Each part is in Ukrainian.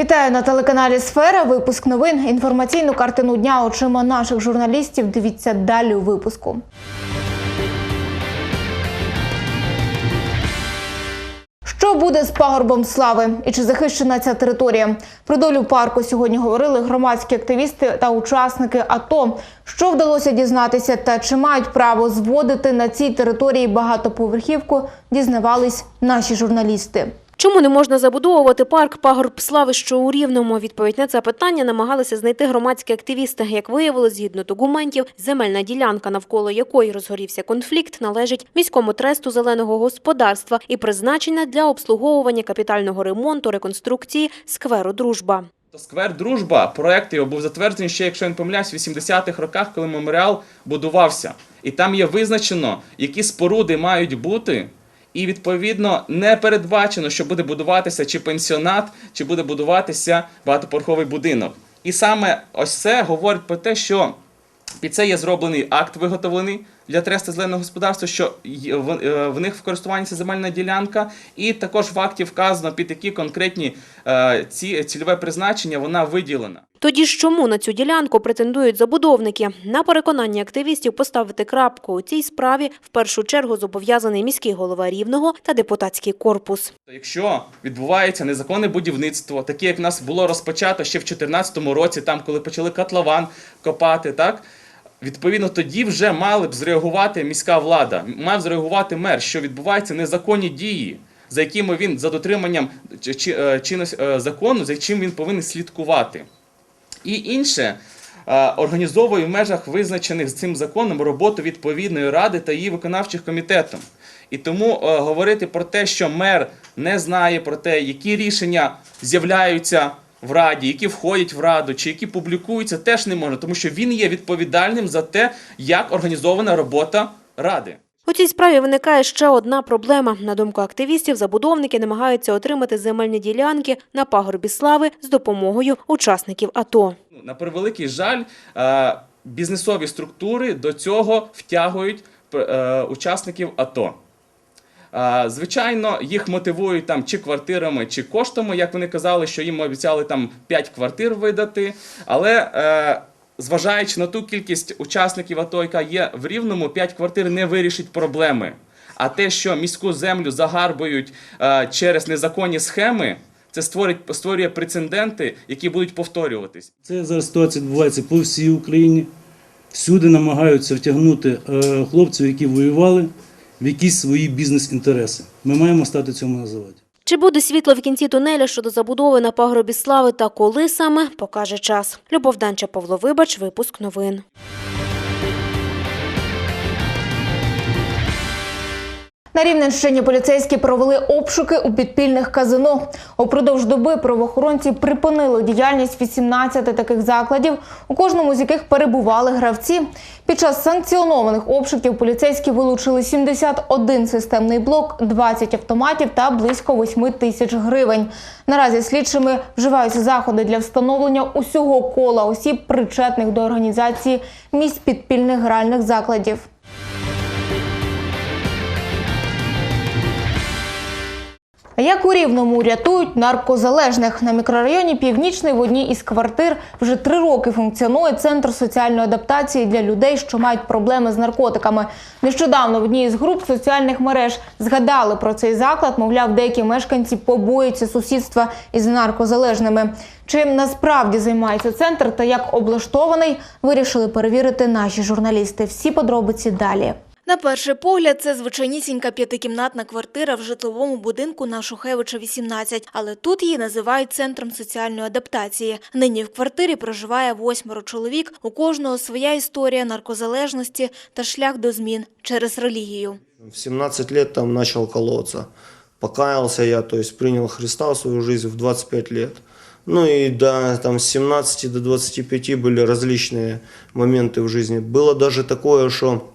Вітаю на телеканалі Сфера. Випуск новин. Інформаційну картину дня очима наших журналістів. Дивіться далі у випуску. Що буде з пагорбом слави і чи захищена ця територія? Про долю парку сьогодні говорили громадські активісти та учасники АТО. Що вдалося дізнатися та чи мають право зводити на цій території багатоповерхівку, дізнавались наші журналісти. Чому не можна забудовувати парк Пагорб Слави, що у Рівному? Відповідь на це питання намагалися знайти громадські активісти. Як виявилось, згідно документів, земельна ділянка, навколо якої розгорівся конфлікт, належить міському тресту зеленого господарства і призначена для обслуговування капітального ремонту реконструкції скверу Дружба. Сквер Дружба, проект його був затверджений ще, якщо я не помиляюсь, в 80-х роках, коли меморіал будувався. І там є визначено, які споруди мають бути. І відповідно не передбачено, що буде будуватися чи пенсіонат, чи буде будуватися багатоповерховий будинок. І саме ось це говорить про те, що під це є зроблений акт виготовлений для треста зеленого господарства, що в, е, в них в користуванні земельна ділянка, і також в акті вказано під які конкретні е, ці цільове призначення вона виділена. Тоді ж чому на цю ділянку претендують забудовники? На переконання активістів поставити крапку у цій справі в першу чергу зобов'язаний міський голова Рівного та депутатський корпус. Якщо відбувається незаконне будівництво, таке як в нас було розпочато ще в 2014 році, там коли почали котлован копати, так відповідно тоді вже мали б зреагувати міська влада, мав зреагувати мер, що відбуваються незаконні дії, за якими він за дотриманням е, чинності е, закону, за чим він повинен слідкувати. І інше е, організовує в межах визначених цим законом роботу відповідної ради та її виконавчих комітетом. І тому говорити про те, що мер не знає про те, які рішення з'являються в раді, які входять в раду, чи які публікуються, теж не можна, тому що він є відповідальним за те, як організована робота ради. У цій справі виникає ще одна проблема. На думку активістів, забудовники намагаються отримати земельні ділянки на пагорбі слави з допомогою учасників АТО. На превеликий жаль, е, бізнесові структури до цього втягують е, учасників АТО. Звичайно, їх мотивують там чи квартирами, чи коштами, як вони казали, що їм обіцяли там 5 квартир видати. Але е, зважаючи на ту кількість учасників АТО, яка є в Рівному, 5 квартир не вирішить проблеми. А те, що міську землю загарбують е, через незаконні схеми, це створить, створює прецеденти, які будуть повторюватись. Це зараз ситуація відбувається по всій Україні. Всюди намагаються втягнути е, хлопців, які воювали, в якісь свої бізнес-інтереси. Ми маємо стати цьому називати. Чи буде світло в кінці тунеля щодо забудови на пагорбі слави та коли саме покаже час. Любов Данча, Павло Вибач, випуск новин. На Рівненщині поліцейські провели обшуки у підпільних казино. Упродовж доби правоохоронці припинили діяльність 18 таких закладів, у кожному з яких перебували гравці. Під час санкціонованих обшуків поліцейські вилучили 71 системний блок, 20 автоматів та близько 8 тисяч гривень. Наразі слідчими вживаються заходи для встановлення усього кола осіб, причетних до організації місць підпільних гральних закладів. Як у Рівному рятують наркозалежних на мікрорайоні Північний в одній із квартир вже три роки функціонує центр соціальної адаптації для людей, що мають проблеми з наркотиками. Нещодавно в одній із груп соціальних мереж згадали про цей заклад. Мовляв, деякі мешканці побоюються сусідства із наркозалежними. Чим насправді займається центр та як облаштований, вирішили перевірити наші журналісти. Всі подробиці далі. На перший погляд, це звичайнісінька п'ятикімнатна квартира в житловому будинку на Шухевича 18, але тут її називають центром соціальної адаптації. Нині в квартирі проживає восьмеро чоловік, у кожного своя історія наркозалежності та шлях до змін через релігію. В 17 лет там начал колоться. Покаялся я, то есть принял Христа в свою жизнь в 25 лет. Ну и до там, с 17 до 25 были различные моменты в жизни. Было даже такое, что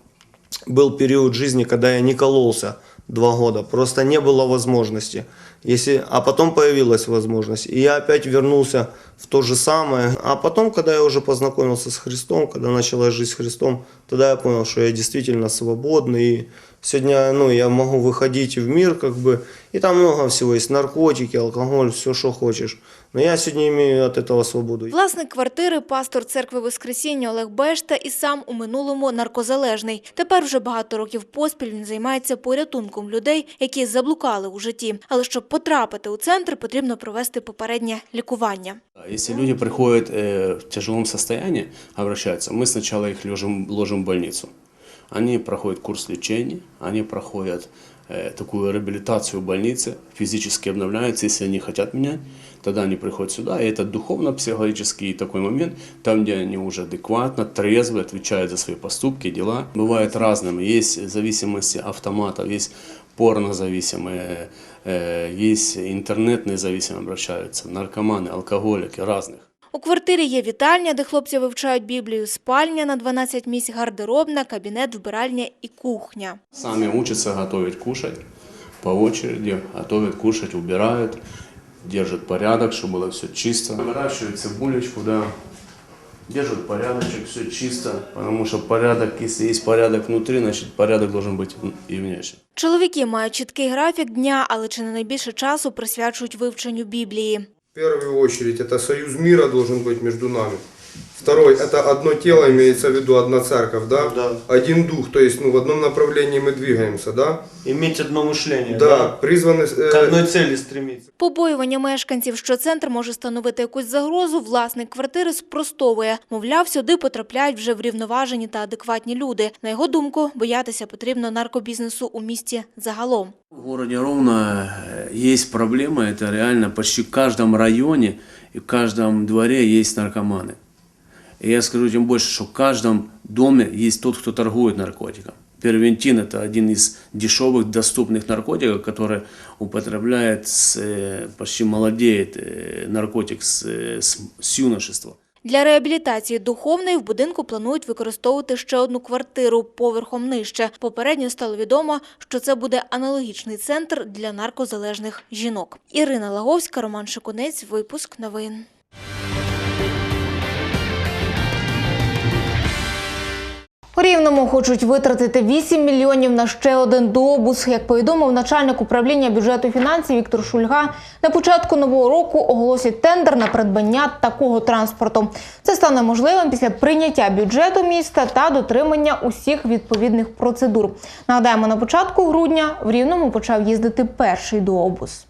Был период жизни, когда я не кололся два года. Просто не было возможности. Если, а потом появилась возможность. И я опять вернулся в то же самое. А потом, когда я уже познакомился с Христом, когда началась жизнь с Христом, тогда я понял, что я действительно свободный. И сегодня ну, я могу выходить в мир, как бы, и там много всего есть. Наркотики, алкоголь, все, что хочешь. Но я сегодня имею от этого свободу. Власник квартири, пастор церкви Воскресіння Олег Бешта і сам у минулому наркозалежний. Тепер вже багато років поспіль він займається порятунком людей, які заблукали у житті. Але щоб потрапити у центр, потрібно провести попереднє лікування. Если люди приходят э, в тяжелом состоянии, обращаются, мы сначала их ложим, ложим в больницу. Они проходят курс лечения, они проходят э, такую реабилитацию в больнице, физически обновляются, если они хотят менять, тогда они приходят сюда, и это духовно-психологический такой момент, там, где они уже адекватно, трезво отвечают за свои поступки, дела. Бывают разными, есть зависимости автоматов, есть порнозависимые, э, есть интернетные зависимые обращаются, наркоманы, алкоголики, разных. У квартирі є вітальня, де хлопці вивчають Біблію, спальня на 12 місць, гардеробна, кабінет, вбиральня і кухня. Сами учатся готовить, кушать по очереди, готовят, кушать, убирают, держат порядок, чтобы было все чисто. Выращивают цибулечку, да, держат порядочек, все чисто, потому что порядок, если есть порядок внутри, значит порядок должен быть и внешне. Чоловіки мають чіткий графік дня, але чи не найбільше часу присвячують вивченню Біблії. В первую очередь, это союз мира должен быть между нами. Второй, это одно тело, имеется в виду одна церковь, да? Да. Один дух, то есть ну, в одном направлении мы двигаемся, да? Иметь одно мышление, Да, призваны... э, К одной цели стремиться. Побоювання мешканців, що центр може становити якусь загрозу, власник квартири спростовує. Мовляв, сюди потрапляють вже врівноважені та адекватні люди. На його думку, боятися потрібно наркобізнесу у місті загалом. В городе Ровно э, есть проблема, это реально почти в каждом районе и в каждом дворе есть наркоманы. И я скажу тем больше, что в каждом доме есть тот, кто торгует наркотиком. Первентин – это один из дешевых, доступных наркотиков, который употребляет, с, э, почти молодеет э, наркотик с, э, с, с юношества. Для реабілітації духовної в будинку планують використовувати ще одну квартиру поверхом нижче. Попередньо стало відомо, що це буде аналогічний центр для наркозалежних жінок. Ірина Лаговська, Роман Шикунець, випуск новин. У Рівному хочуть витратити 8 мільйонів на ще один добус. Як повідомив начальник управління бюджету фінансів Віктор Шульга, на початку нового року оголосять тендер на придбання такого транспорту. Це стане можливим після прийняття бюджету міста та дотримання усіх відповідних процедур. Нагадаємо, на початку грудня в Рівному почав їздити перший дообус.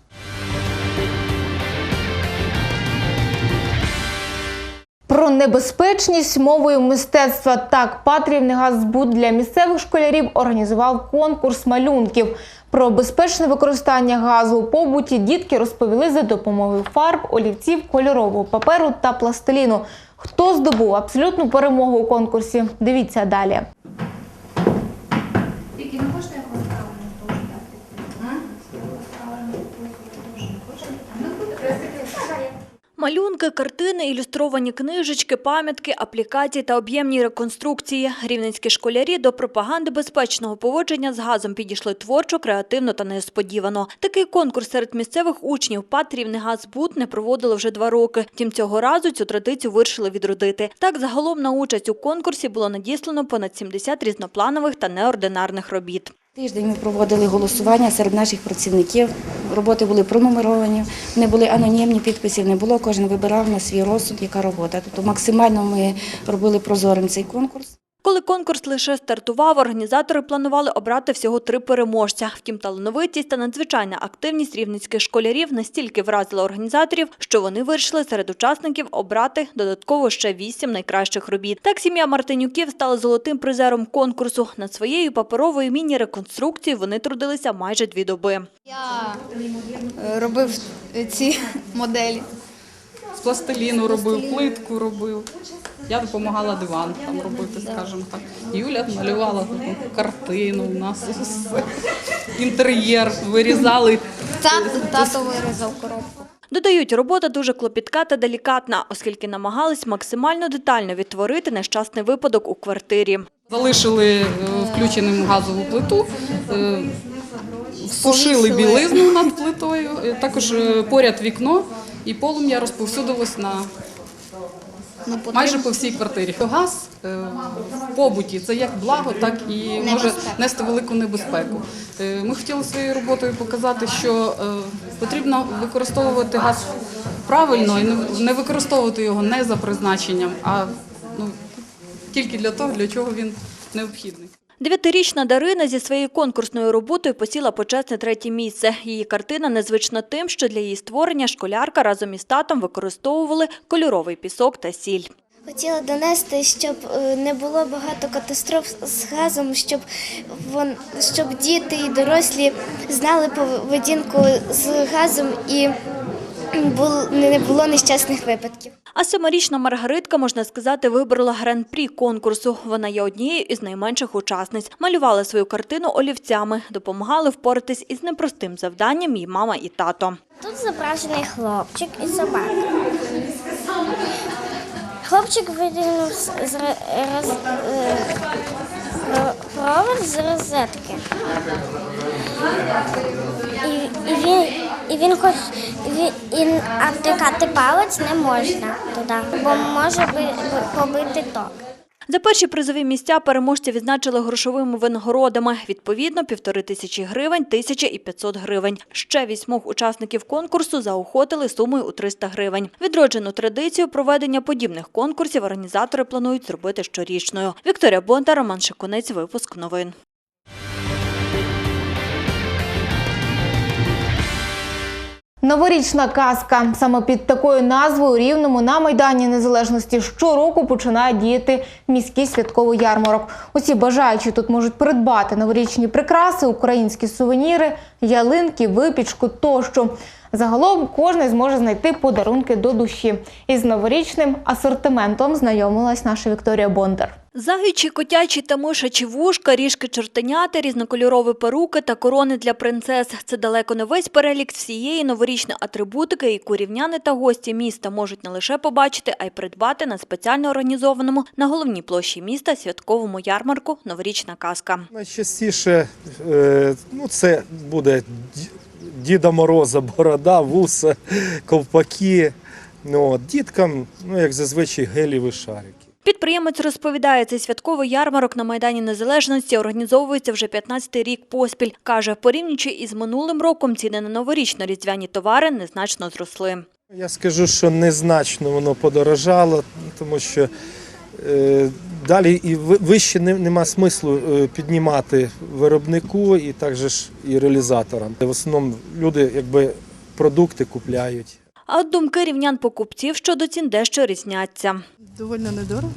Про небезпечність мовою мистецтва так Патріївний газзбут для місцевих школярів організував конкурс малюнків. Про безпечне використання газу у побуті дітки розповіли за допомогою фарб, олівців, кольорового паперу та пластиліну. Хто здобув абсолютну перемогу у конкурсі? Дивіться далі. Тільки не можна якось правильно теж дати. Правильно теж не хоче. Ну, буде красиво. Малюнки, картини, ілюстровані книжечки, пам'ятки, аплікації та об'ємні реконструкції. Рівненські школярі до пропаганди безпечного поводження з газом підійшли творчо, креативно та несподівано. Такий конкурс серед місцевих учнів ПАТ «Рівний Газбут» не проводили вже два роки. Втім, цього разу цю традицію вирішили відродити. Так, загалом на участь у конкурсі було надіслано понад 70 різнопланових та неординарних робіт. Тиждень ми проводили голосування серед наших працівників. Роботи були пронумеровані, не були анонімні, підписів не було. Кожен вибирав на свій розсуд, яка робота. Тобто максимально ми робили прозорим цей конкурс. Коли конкурс лише стартував, організатори планували обрати всього три переможця. Втім, талановитість та надзвичайна активність рівненських школярів настільки вразила організаторів, що вони вирішили серед учасників обрати додатково ще вісім найкращих робіт. Так сім'я Мартинюків стала золотим призером конкурсу. Над своєю паперовою міні-реконструкцією вони трудилися майже дві доби. Я е, робив ці моделі. З пластиліну робив, плитку робив. Я допомагала диван там робити, скажімо так. Юля малювала таку картину у нас інтер'єр, вирізали. Тато, тато вирізав коробку. Додають, робота дуже клопітка та делікатна, оскільки намагались максимально детально відтворити нещасний випадок у квартирі. Залишили е, включеним газову плиту, е, сушили білизну над плитою, е, також поряд вікно, і полум'я розповсюдилось на майже по всій квартирі. Газ е, в побуті це як благо, так і може нести велику небезпеку. Е, Ми хотіли своєю роботою показати, що е, потрібно використовувати газ правильно і не- не використовувати його не за призначенням, а ну, тільки для того, для чого він необхідний. Дев'ятирічна Дарина зі своєю конкурсною роботою посіла почесне третє місце. Її картина незвична тим, що для її створення школярка разом із татом використовували кольоровий пісок та сіль. Хотіла донести, щоб е, не було багато катастроф з газом, щоб вон, щоб діти і дорослі знали поведінку з газом і не було нещасних випадків. А семирічна Маргаритка, можна сказати, виборола гран-прі конкурсу. Вона є однією із найменших учасниць. Малювала свою картину олівцями, допомагали впоратись із непростим завданням її мама і тато. Тут зображений хлопчик і собака. Хлопчик виділив з з роз, е, провод з розетки. І, і він, і він хоч і, втикати палець не можна туди, бо може би, побити ток. За перші призові місця переможці відзначили грошовими винагородами. Відповідно, півтори тисячі гривень, тисяча і 500 гривень. Ще вісьмох учасників конкурсу заохотили сумою у 300 гривень. Відроджену традицію проведення подібних конкурсів організатори планують зробити щорічною. Вікторія Бондар, Роман Шикунець, випуск новин. Новорічна казка. Саме під такою назвою Рівному на Майдані Незалежності щороку починає діяти міський святковий ярмарок. Усі бажаючі тут можуть придбати новорічні прикраси, українські сувеніри, ялинки, випічку тощо. Загалом кожен зможе знайти подарунки до душі. Із новорічним асортиментом знайомилась наша Вікторія Бондар. Заячі, котячі та мишачі вушка, ріжки чортеняти, різнокольорові перуки та корони для принцес. Це далеко не весь перелік всієї новорічної атрибутики, яку рівняни та гості міста можуть не лише побачити, а й придбати на спеціально організованому на головній площі міста святковому ярмарку «Новорічна казка». Найчастіше е, ну, це буде Діда Мороза, борода, вуса, ковпаки. Ну, от, діткам, ну, як зазвичай, геліві шарики. Підприємець розповідає, цей святковий ярмарок на Майдані Незалежності організовується вже 15-й рік поспіль. Каже, порівнюючи із минулим роком, ціни на новорічно-різдвяні товари незначно зросли. Я скажу, що незначно воно подорожало, тому що далі і ви- вище нема смислу е, піднімати виробнику і також ж і реалізаторам. В основному люди якби продукти купляють. А от думки рівнян-покупців щодо цін дещо різняться. Довольно недорого.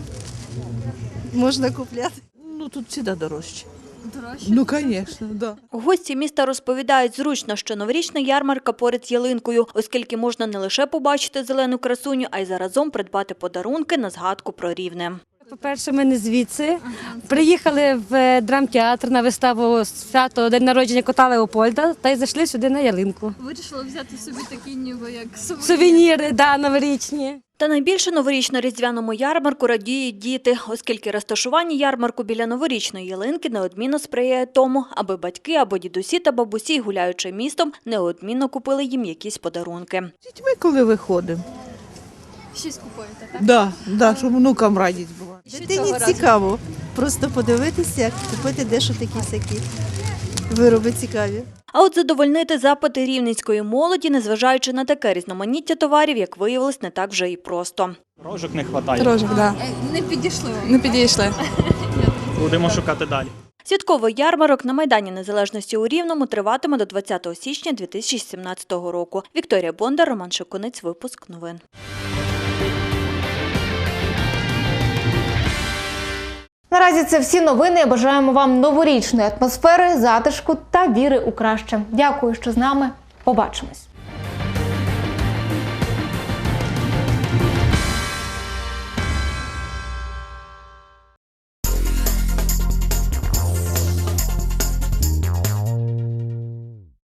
Можна купляти. Ну тут ціна дорожча. Дорожче? Ну, звісно, да. Гості міста розповідають зручно, що новорічна ярмарка поряд з ялинкою, оскільки можна не лише побачити зелену красуню, а й заразом придбати подарунки на згадку про рівне. По-перше, ми не звідси. Приїхали в драмтеатр на виставу свято День народження кота Леопольда та й зайшли сюди на ялинку. Вирішила взяти собі такі ніби як сувеніри. Сувеніри, да, новорічні. Та найбільше новорічно-різдвяному ярмарку радіють діти, оскільки розташування ярмарку біля новорічної ялинки неодмінно сприяє тому, аби батьки або дідусі та бабусі, гуляючи містом, неодмінно купили їм якісь подарунки. Ми коли виходимо. Щось купуєте, так? Да, да, щоб внукам радість була. Дитині цікаво. Просто подивитися, купити дещо такі всякі вироби цікаві. А от задовольнити запити рівненської молоді, незважаючи на таке різноманіття товарів, як виявилось, не так вже і просто. Рожок не вистачає. Рожок, да. Не підійшли. Не підійшли. Будемо шукати далі. Святковий ярмарок на Майдані Незалежності у Рівному триватиме до 20 січня 2017 року. Вікторія Бондар, Роман Шикунець, випуск новин. Наразі це всі новини. Бажаємо вам новорічної атмосфери, затишку та віри у краще. Дякую, що з нами. Побачимось.